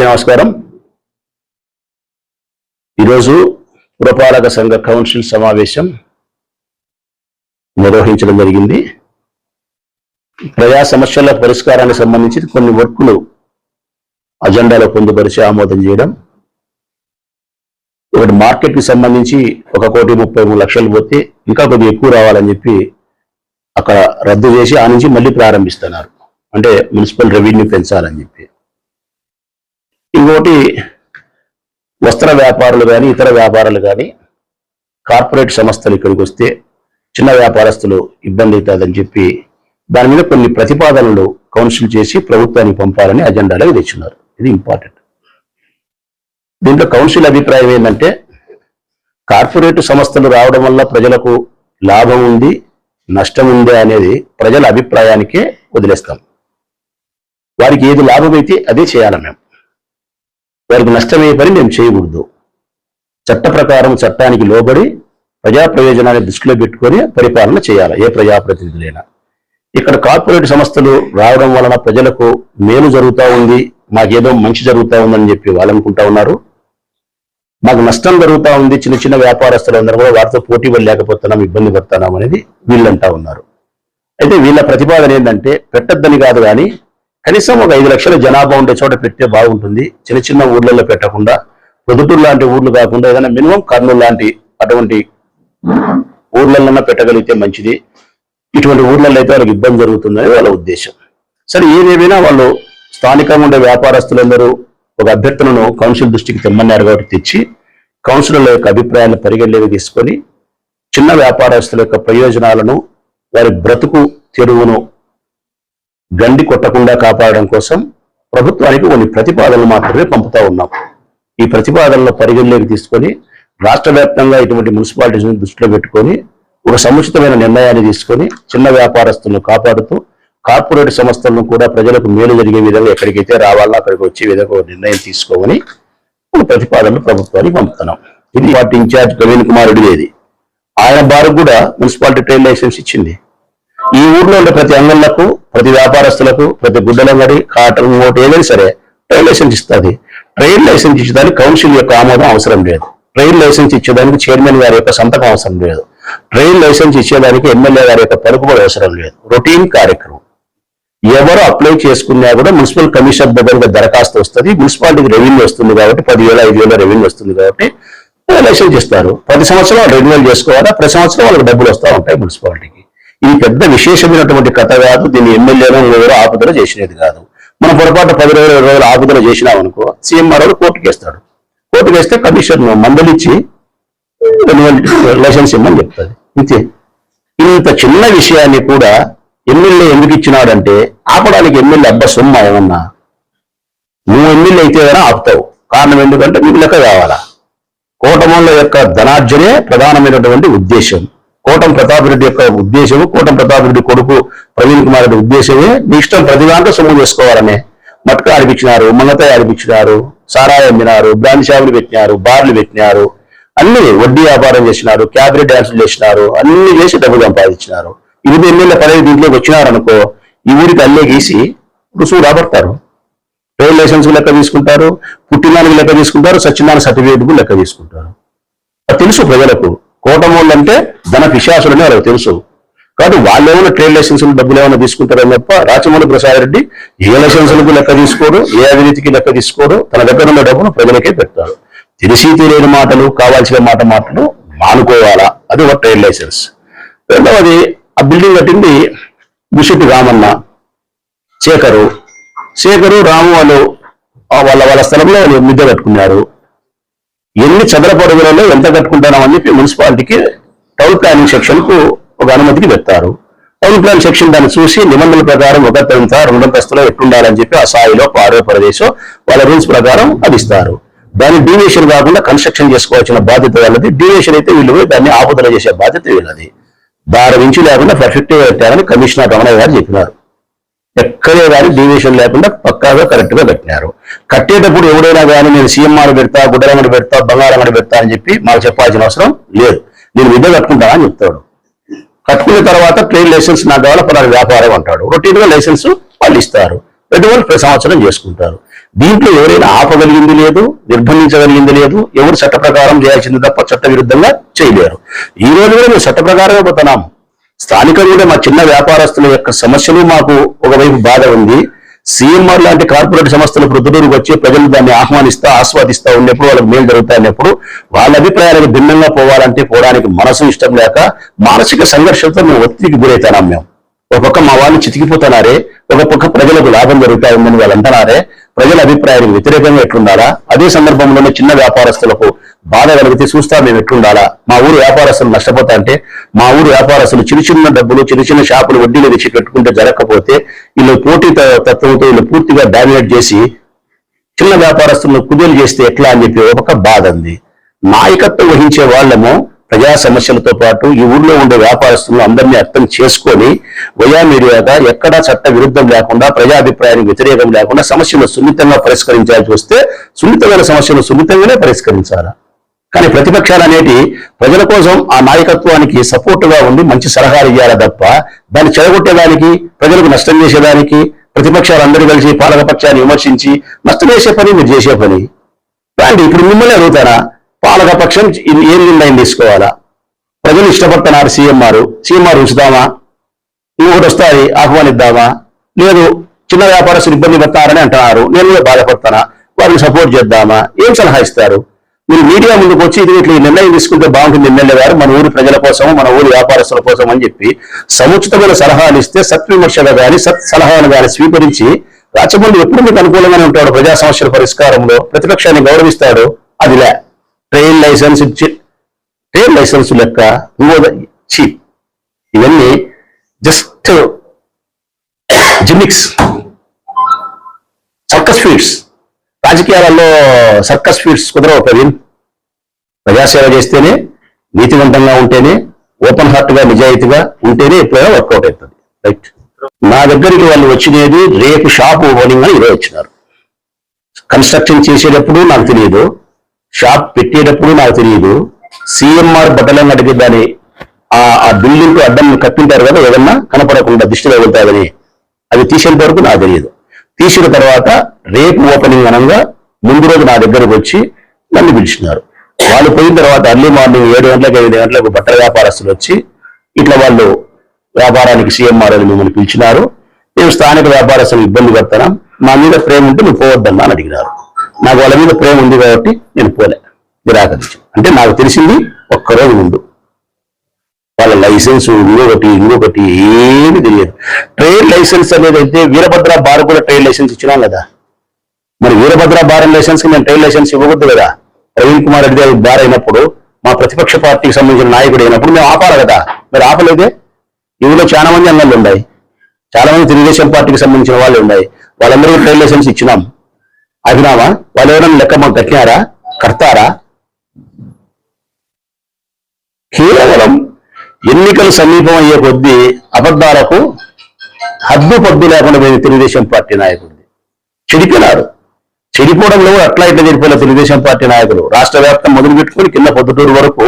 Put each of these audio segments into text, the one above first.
అందరికీ నమస్కారం. ఈరోజు పురపాలక సంఘ కౌన్సిల్ సమావేశం నిర్వహించడం జరిగింది. ప్రజా సమస్యల పరిష్కారానికి సంబంధించి కొన్ని వర్కులు అజెండాలో పొందుపరిచి ఆమోదం చేయడం. ఒకటి మార్కెట్కి సంబంధించి ఒక కోటి ముప్పై మూడు లక్షలు పోతే ఇంకా కొద్దిగా ఎక్కువ రావాలని చెప్పి అక్కడ రద్దు చేసి ఆ నుంచి మళ్ళీ ప్రారంభిస్తున్నారు. అంటే మున్సిపల్ రెవెన్యూ పెంచాలని చెప్పి. ఇంకోటి వస్త్ర వ్యాపారులు కానీ ఇతర వ్యాపారాలు కానీ కార్పొరేట్ సంస్థలు ఇక్కడికి వస్తే చిన్న వ్యాపారస్తులు ఇబ్బంది అవుతుందని చెప్పి దాని మీద కొన్ని ప్రతిపాదనలు కౌన్సిల్ చేసి ప్రభుత్వానికి పంపాలని అజెండాలో తెచ్చున్నారు. ఇది ఇంపార్టెంట్. దీంట్లో కౌన్సిల్ అభిప్రాయం ఏంటంటే కార్పొరేట్ సంస్థలు రావడం వల్ల ప్రజలకు లాభం ఉంది నష్టం ఉంది అనేది ప్రజల అభిప్రాయానికే వదిలేస్తాం. వారికి ఏది లాభమైతే అదే చేయాలి మేము. వారికి నష్టమయ్యే పని మేము చేయకూడదు. చట్ట ప్రకారం చట్టానికి లోబడి ప్రజా ప్రయోజనాన్ని దృష్టిలో పెట్టుకొని పరిపాలన చేయాలి ఏ ప్రజాప్రతినిధులైనా. ఇక్కడ కార్పొరేట్ సంస్థలు రావడం వలన ప్రజలకు మేలు జరుగుతూ ఉంది మాకేదో మంచి జరుగుతూ ఉందని చెప్పి వాళ్ళు అనుకుంటా ఉన్నారు. మాకు నష్టం జరుగుతూ ఉంది చిన్న చిన్న వ్యాపారస్తులందరూ కూడా వారితో పోటీ పడి లేకపోతున్నాం ఇబ్బంది పడుతున్నాం అనేది వీళ్ళంటా ఉన్నారు. అయితే వీళ్ళ ప్రతిపాదన ఏంటంటే పెట్టద్దని కాదు కానీ కనీసం ఒక ఐదు లక్షల జనాభా ఉండే చోట పెడితే బాగుంటుంది. చిన్న చిన్న ఊర్లలో పెట్టకుండా పొద్దుటూరు లాంటి ఊర్లు కాకుండా ఏదైనా మినిమం కర్నూలు లాంటి అటువంటి ఊర్లలోనే పెట్టగలిగితే మంచిది. ఇటువంటి ఊర్లలో అయితే వాళ్ళకి ఇబ్బంది జరుగుతుందని వాళ్ళ ఉద్దేశం. సరే ఏదేమైనా వాళ్ళు స్థానికంగా ఉండే వ్యాపారస్తులందరూ ఒక అభ్యర్థనను కౌన్సిల్ దృష్టికి తెమ్మన్నారు కాబట్టి తెచ్చి కౌన్సిలర్ల యొక్క అభిప్రాయాలను పరిగణలోకి తీసుకొని చిన్న వ్యాపారస్తుల యొక్క ప్రయోజనాలను వారి బ్రతుకు తెరువును గండి కొట్టకుండా కాపాడడం కోసం ప్రభుత్వానికి కొన్ని ప్రతిపాదనలు మాత్రమే పంపుతా ఉన్నాం. ఈ ప్రతిపాదనలు పరిగణలోకి తీసుకొని రాష్ట్ర వ్యాప్తంగా ఇటువంటి మున్సిపాలిటీస్ని దృష్టిలో పెట్టుకొని ఒక సముచితమైన నిర్ణయాన్ని తీసుకొని చిన్న వ్యాపారస్తులను కాపాడుతూ కార్పొరేట్ సంస్థలను కూడా ప్రజలకు మేలు జరిగే విధంగా ఎక్కడికైతే రావాలో అక్కడికి వచ్చే విధంగా ఒక నిర్ణయం తీసుకోమని ఒక ప్రతిపాదనలు ప్రభుత్వానికి పంపుతున్నాం. ఇది వాటి ఇన్ఛార్జ్ ప్రవీణ్ కుమారుడు ఆయన బారు కూడా మున్సిపాలిటీ ట్రైన్ లైసెన్స్ ఇచ్చింది. ఈ ఊర్లో ఉండే ప్రతి అంగళ్ళకు ప్రతి వ్యాపారస్తులకు ప్రతి గుడ్డలంగడి కాటన్ ఓటు ఏదైనా సరే ట్రైన్ లైసెన్స్ ఇస్తుంది. ట్రైన్ లైసెన్స్ ఇచ్చేదానికి కౌన్సిల్ యొక్క ఆమోదం అవసరం లేదు. ట్రైన్ లైసెన్స్ ఇచ్చేదానికి చైర్మన్ గారి యొక్క సంతకం అవసరం లేదు. ట్రైన్ లైసెన్స్ ఇచ్చేదానికి ఎమ్మెల్యే గారి యొక్క పలుకుబడి అవసరం లేదు. రొటీన్ కార్యక్రమం. ఎవరు అప్లై చేసుకున్నా కూడా మున్సిపల్ కమిషనర్ దగ్గర దరఖాస్తు వస్తుంది. మున్సిపాలిటీకి రెవెన్యూ వస్తుంది కాబట్టి పదివేల ఐదు వేల రెవెన్యూ వస్తుంది కాబట్టి లైసెన్స్ ఇస్తారు. ప్రతి సంవత్సరం వాళ్ళు రెన్యువల్ చేసుకోవాలా? ప్రతి సంవత్సరం వాళ్ళకి డబ్బులు వస్తూ ఉంటాయి మున్సిపాలిటీకి. ఇది పెద్ద విశేషమైనటువంటి కథ కాదు. దీన్ని ఎమ్మెల్యేలో ఎవరో ఆపుదల చేసినది కాదు. మనం పొరపాటు పది రోజులు ఇరవై రోజులు ఆపుదల చేసినాం అనుకో సీఎం మరో కోర్టుకి వేస్తాడు. కోర్టుకి వేస్తే కమిషన్ మందలిచ్చి లైసెన్స్ ఇమ్మని చెప్తుంది. ఇంతే. ఇంత చిన్న విషయాన్ని కూడా ఎమ్మెల్యే ఎందుకు ఇచ్చినాడంటే ఆపడానికి ఎమ్మెల్యే అబ్బా సొమ్మ ఏమన్నా? నువ్వు ఎమ్మెల్యే అయితే కదా ఆపుతావు. కారణం ఎందుకంటే నీకు లెక్క కావాలా? కోటమంలో యొక్క ధనార్జనే ప్రధానమైనటువంటి ఉద్దేశం. కోటం ప్రతాప్ రెడ్డి యొక్క ఉద్దేశము కోటం ప్రతాప్ రెడ్డి కొడుకు ప్రవీణ్ కుమార్ రెడ్డి ఉద్దేశమే. మీ ఇష్టం ప్రతి దాంట్లో సొమ్ము చేసుకోవాలనే మట్క ఆడిపించినారు మంగతాయి ఆడిపించినారు సారాయి అమ్మినారు బ్రాండ్ షాపులు పెట్టినారు బార్లు పెట్టినారు అన్ని వడ్డీ వ్యాపారం చేసినారు క్యాబినెట్ డ్యాన్సులు చేసినారు అన్ని చేసి డబ్బులు సంపాదించినారు. ఇరవై ఎమ్మెల్యే పదవి దీంట్లోకి వచ్చినారనుకో ఈ ఊరికి అల్లే గీసి రుసుము రాబడతారు. ట్రేడ్ లైసెన్స్ లెక్క తీసుకుంటారు పుట్టినానికి లెక్క తీసుకుంటారు సత్యనారాయణ సర్టిఫికేట్ లెక్క తీసుకుంటారు. తెలుసు ప్రజలకు. కోటమోళ్ళు అంటే ధన పిశాసులని వాళ్ళకి తెలుసు. కాబట్టి వాళ్ళు ఏమైనా ట్రేడ్ లైసెన్స్ డబ్బులు ఏమైనా తీసుకుంటారని తప్ప రాచమౌళి ప్రసాద్ రెడ్డి ఏ లైసెన్సులకు లెక్క తీసుకోడు ఏ అవినీతికి లెక్క తీసుకోడు తన దగ్గర ఉన్న డబ్బును ప్రజలకే పెడతాడు తెలిసి తెలియని మాటలు కావాల్సిన మాట మాటలు మానుకోవాలా? అది ఒక ట్రేడ్ లైసెన్స్. రెండవది ఆ బిల్డింగ్ కట్టింది బిషెట్టి రామన్న శేఖరు. శేఖరు రాము వాళ్ళు వాళ్ళ వాళ్ళ స్థలంలో వాళ్ళు మిద్దె కట్టుకున్నారు. ఎన్ని చదరపు అడుగులలో ఎంత కట్టుకుంటానో అని చెప్పి మున్సిపాలిటీకి టౌన్ ప్లానింగ్ సెక్షన్కు ఒక అనుమతికి పెడతారు టౌన్ ప్లాన్ సెక్షన్ దాన్ని చూసి నిబంధనల ప్రకారం ఒక రెండు ప్రస్తుతలో ఎట్టుండాలని చెప్పి ఆ స్థాయిలో ఆరో ప్రదేశం వాళ్ళ రూల్స్ ప్రకారం అది ఇస్తారు. దాన్ని డీవియేషన్ కాకుండా కన్స్ట్రక్షన్ చేసుకోవాల్సిన బాధ్యత వాళ్ళది. డీవియేషన్ అయితే వీళ్ళు దాన్ని ఆపుదల చేసే బాధ్యత వీళ్ళది. దాని నుంచి లేకుండా పర్ఫెక్ట్ పెట్టారని కమిషనర్ రమణ గారు చెప్పినారు. ఎక్కడే కానీ డీవియేషన్ లేకుండా పక్కాగా కరెక్ట్గా కట్టినారు కట్టేటప్పుడు ఎవడైనా కానీ నేను సీఎంఆర్ పెడతా గుడ్డరంగడి పెడతా బంగారంగడి పెడతా అని చెప్పి మాకు చెప్పాల్సిన అవసరం లేదు. నేను విద్య కట్టుకుంటానా అని చెప్తాడు. కట్టుకున్న తర్వాత ట్రేడ్ లైసెన్స్ నాకు కావాలి? పలానా వ్యాపారం అంటాడు. రొటీన్గా లైసెన్స్ వాళ్ళు ఇస్తారు. పెట్టుబడి ప్రతి సంవత్సరం చేసుకుంటారు. దీంట్లో ఎవరైనా ఆపగలిగింది లేదు నిర్బంధించగలిగింది లేదు ఎవరు చట్ట ప్రకారం చేయాల్సింది తప్ప చట్ట విరుద్ధంగా చేయలేరు. ఈ రోజు కూడా మేము చట్ట ప్రకారమే పోతున్నాము స్థానికంగా కూడా మా చిన్న వ్యాపారస్తుల యొక్క సమస్యలు మాకు ఒకవైపు బాధ ఉంది. సీఎంఆర్ లాంటి కార్పొరేట్ సంస్థలు ప్రొద్దుటూరుకు వచ్చి ప్రజలు దాన్ని ఆహ్వానిస్తా ఆస్వాదిస్తా ఉన్నప్పుడు వాళ్ళకి మేలు జరుగుతాయన్నప్పుడు వాళ్ళ అభిప్రాయాలకు భిన్నంగా పోవాలంటే పోవడానికి మనసు ఇష్టం లేక మానసిక సంఘర్షంతో మేము ఒత్తిడికి గురవుతున్నాం మేము. ఒక పక్క మా వాళ్ళు చితికిపోతున్నారే ఒక పక్క ప్రజలకు లాభం జరుగుతా ఉందని వాళ్ళు అంటున్నారే ప్రజల అభిప్రాయానికి వ్యతిరేకంగా ఎట్లుండాలా? అదే సందర్భంలోనే చిన్న వ్యాపారస్తులకు బాధ కలిగితే చూస్తా మేము ఎట్లుండాలా? మా ఊరు వ్యాపారస్తులు నష్టపోతా అంటే మా ఊరు వ్యాపారస్తులు చిన్న చిన్న డబ్బులు చిన్న చిన్న షాపులు వడ్డీలు తెచ్చి పెట్టుకుంటే జరగకపోతే వీళ్ళు పోటీ తత్వంతో వీళ్ళు పూర్తిగా డామినేట్ చేసి చిన్న వ్యాపారస్తులను కుదేలు చేస్తే ఎట్లా అని చెప్పి ఒక బాధ ఉంది. నాయకత్వం వహించే వాళ్ళము ప్రజా సమస్యలతో పాటు ఈ ఊర్లో ఉండే వ్యాపారస్తులను అందరినీ అర్థం చేసుకొని వయా మీడియాగా ఎక్కడా చట్ట విరుద్ధం లేకుండా ప్రజాభిప్రాయానికి వ్యతిరేకం లేకుండా సమస్యలు సున్నితంగా పరిష్కరించాల్సి వస్తే సున్నితమైన సమస్యలు సున్నితంగానే పరిష్కరించాలి? కానీ ప్రతిపక్షాలు అనేటి ప్రజల కోసం ఆ నాయకత్వానికి సపోర్టుగా ఉండి మంచి సలహాలు ఇవ్వాలి తప్ప దాన్ని చెడగొట్టేదానికి ప్రజలకు నష్టం చేసేదానికి ప్రతిపక్షాలు అందరూ కలిసి పాలకపక్షాన్ని విమర్శించి నష్టం చేసే పని మీరు చేసే పని. రండి ఇప్పుడు మిమ్మల్ని అడుగుతారా? పాలకపక్షం ఏం నిర్ణయం తీసుకోవాలా? ప్రజలు ఇష్టపడుతున్నారు సీఎంఆర్ సీఎంఆర్ ఉంచుదామా? ఇంకొకటి వస్తాయి ఆహ్వానిద్దామా? లేదు చిన్న వ్యాపారస్తులు ఇబ్బంది పడతారని అంటున్నారు. నేను కూడా బాధపడతానా? వారిని సపోర్ట్ చేద్దామా? ఏం సలహా ఇస్తారు? మీరు మీడియా ముందుకు వచ్చి ఇది ఇట్లా నిర్ణయం తీసుకుంటే బాగుంటుంది ఎమ్మెల్యే గారు మన ఊరి ప్రజల కోసం మన ఊరి వ్యాపారస్తుల కోసం అని చెప్పి సముచితమైన సలహాలు ఇస్తే సత్విమర్శగా కానీ సత్ సలహాలు కానీ స్వీకరించి రాచమల్లి ఎప్పుడు మీకు అనుకూలంగానే ఉంటాడు ప్రజా సమస్యల పరిష్కారంలో? ప్రతిపక్షాన్ని గౌరవిస్తాడు? అదిలే. ట్రైన్ లైసెన్స్ ఇచ్చి ట్రైన్ లైసెన్స్ లెక్క ఇంకో చీప్ ఇవన్నీ జస్ట్ జిమిక్స్ సర్కస్ ఫీడ్స్. రాజకీయాలలో సర్కస్ ఫీడ్స్ కుదరవు ప్రవీణ్. ప్రజాసేవ చేస్తేనే నీతివంతంగా ఉంటేనే ఓపెన్ హార్ట్గా నిజాయితీగా ఉంటేనే ఎప్పుడైనా వర్కౌట్ అవుతుంది. రైట్? నా దగ్గరికి వాళ్ళు వచ్చినది రేపు షాప్ ఓపెనింగ్ అని ఇదే వచ్చినారు కన్స్ట్రక్షన్ చేసేటప్పుడు నాకు తెలియదు. షాప్ పెట్టేటప్పుడు నాకు తెలియదు సిఎంఆర్ బట్టలను అడిగి దాని ఆ బిల్డింగ్ అడ్డం కప్పింటారు కదా ఏదన్నా కనపడకుండా దిష్టి తగులుతుందని అది తీసేంత వరకు నాకు తెలియదు తీసిన తర్వాత రేపు ఓపెనింగ్ అనగా ముందు రోజు నా దగ్గరకు వచ్చి నన్ను పిలిచినారు. వాళ్ళు పోయిన తర్వాత అర్లీ మార్నింగ్ ఏడు గంటలకు ఎనిమిది గంటలకు బట్టల వ్యాపారస్తులు వచ్చి ఇట్లా వాళ్ళు వ్యాపారానికి సీఎంఆర్ అని మిమ్మల్ని పిలిచినారు. మేము స్థానిక వ్యాపారస్తులు ఇబ్బంది పడుతున్నాం మా మీద ప్రేమ ఉంటే నువ్వు పోవద్దన్నా అని అడిగినారు. నాకు వాళ్ళ మీద ప్రేమ ఉంది కాబట్టి నేను పోలే. నిరాకరించు. అంటే నాకు తెలిసింది ఒక్కరోజు ముందు. వాళ్ళ లైసెన్స్ ఇంకొకటి ఇంకొకటి ఏమి తెలియదు. ట్రేడ్ లైసెన్స్ అనేది అయితే వీరభద్ర బార్ కూడా ట్రేడ్ లైసెన్స్ ఇచ్చినాం కదా. మరి వీరభద్ర బార్ లైసెన్స్కి మేము ట్రేడ్ లైసెన్స్ ఇవ్వకూడదు కదా. ప్రవీణ్ కుమార్ రెడ్డి గారి బార్ అయినప్పుడు మా ప్రతిపక్ష పార్టీకి సంబంధించిన నాయకుడు అయినప్పుడు మేము ఆపాలి కదా. మరి ఆపలేదే? ఇందులో చాలా మంది అన్నలు ఉన్నాయి. చాలా మంది తెలుగుదేశం పార్టీకి సంబంధించిన వాళ్ళు ఉన్నాయి. వాళ్ళందరికీ ట్రేడ్ లైసెన్స్ ఇచ్చినాం. అభినామా వాళ్ళు ఎవరైనా లెక్క మాకు కట్టినారా కడతారా? కేవలం ఎన్నికలు సమీపం అయ్యే కొద్దీ అబద్ధాలకు హద్దు పద్దు లేకుండా పోయింది తెలుగుదేశం పార్టీ నాయకుడిది. చెడిపోయినారు. చెడిపోవడంలో అట్లా ఇట్లా చెడిపోయిన తెలుగుదేశం పార్టీ నాయకులు. రాష్ట్ర వ్యాప్తం మొదలు పెట్టుకుని కింద పొద్దుటూరు వరకు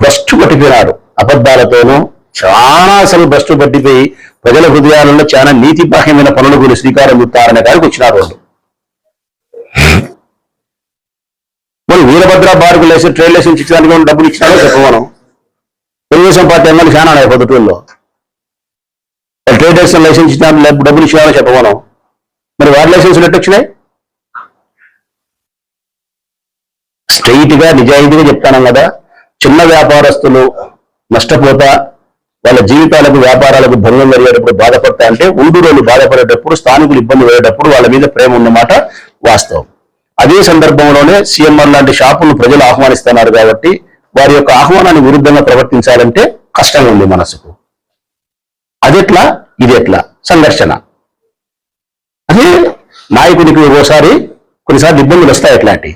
భ్రష్టు పట్టిపోయినారు. అబద్ధాలతోనూ చాలా అసలు భ్రష్టు పట్టిపోయి ప్రజల హృదయాలలో చాలా నీతిబాహ్యమైన పనులు గురి శ్రీకారం చుట్టారనే దానికి వచ్చినారు వాళ్ళు. మరి వీరభద్ర బారుకు లేసి ట్రైన్ లైసెన్స్ ఇచ్చడానికి ఏమైనా డబ్బులు ఇచ్చినారో చెప్పమను తెలుగుదేశం పార్టీ ఎమ్మెల్యే చాలా ఉన్నాయి పొద్దుటూరులో ట్రేడ్ లైసెన్స్ లైసెన్స్ ఇచ్చిన డబ్బులు ఇచ్చినారో చెప్పమను మరి వారి లైసెన్సులు ఎట్టు వచ్చినాయి స్ట్రైట్గా నిజాయితీగా చెప్తాను కదా. చిన్న వ్యాపారస్తులు నష్టపోతా వాళ్ళ జీవితాలకు వ్యాపారాలకు భంగం కలిగేటప్పుడు బాధపడతా అంటే ఉండూరోళ్ళు బాధపడేటప్పుడు స్థానికులు ఇబ్బంది పడేటప్పుడు వాళ్ళ మీద ప్రేమ ఉన్నమాట. వాస్తవం. అదే సందర్భంలోనే సీఎంఆర్ లాంటి షాపులను ప్రజలు ఆహ్వానిస్తున్నారు కాబట్టి వారి యొక్క ఆహ్వానాన్ని విరుద్ధంగా ప్రవర్తించాలంటే కష్టంగా ఉంది మనసుకు. అదెట్లా? ఇది ఎట్లా సంఘర్షణ. అదే నాయకుడికి ఓసారి కొన్నిసార్లు ఇబ్బందులు వస్తాయి ఎట్లాంటి?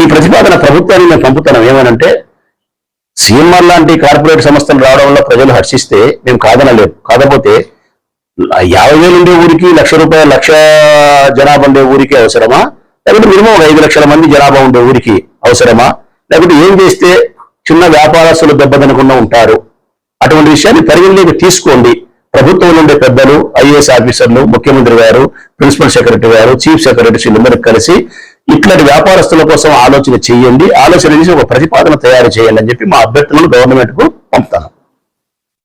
ఈ ప్రతిపాదన ప్రభుత్వాన్ని మేము పంపుతున్నాం. ఏమనంటే సీఎంఆర్ లాంటి కార్పొరేట్ సంస్థలు రావడం వల్ల ప్రజలు హర్షిస్తే మేము కాదనలేము కాకపోతే యాభై వేలు ఉండే ఊరికి లక్ష రూపాయల లక్ష జనాభా ఉండే ఊరికి అవసరమా? లేకపోతే మినిమం ఒక ఐదు లక్షల మంది జనాభా ఉండే ఊరికి అవసరమా? లేకపోతే ఏం చేస్తే చిన్న వ్యాపారస్తులు దెబ్బతనకుండా ఉంటారు? అటువంటి విషయాన్ని పరిగణలోకి తీసుకోండి. ప్రభుత్వం నుండి పెద్దలు ఐఏఎస్ ఆఫీసర్లు ముఖ్యమంత్రి గారు ప్రిన్సిపల్ సెక్రటరీ గారు చీఫ్ సెక్రటరీ వీళ్ళందరూ కలిసి ఇట్లాంటి వ్యాపారస్తుల కోసం ఆలోచన చేయండి. ఆలోచన చేసి ఒక ప్రతిపాదన తయారు చేయండి అని చెప్పి మా అభ్యర్థులను గవర్నమెంట్కు పంపుతాను.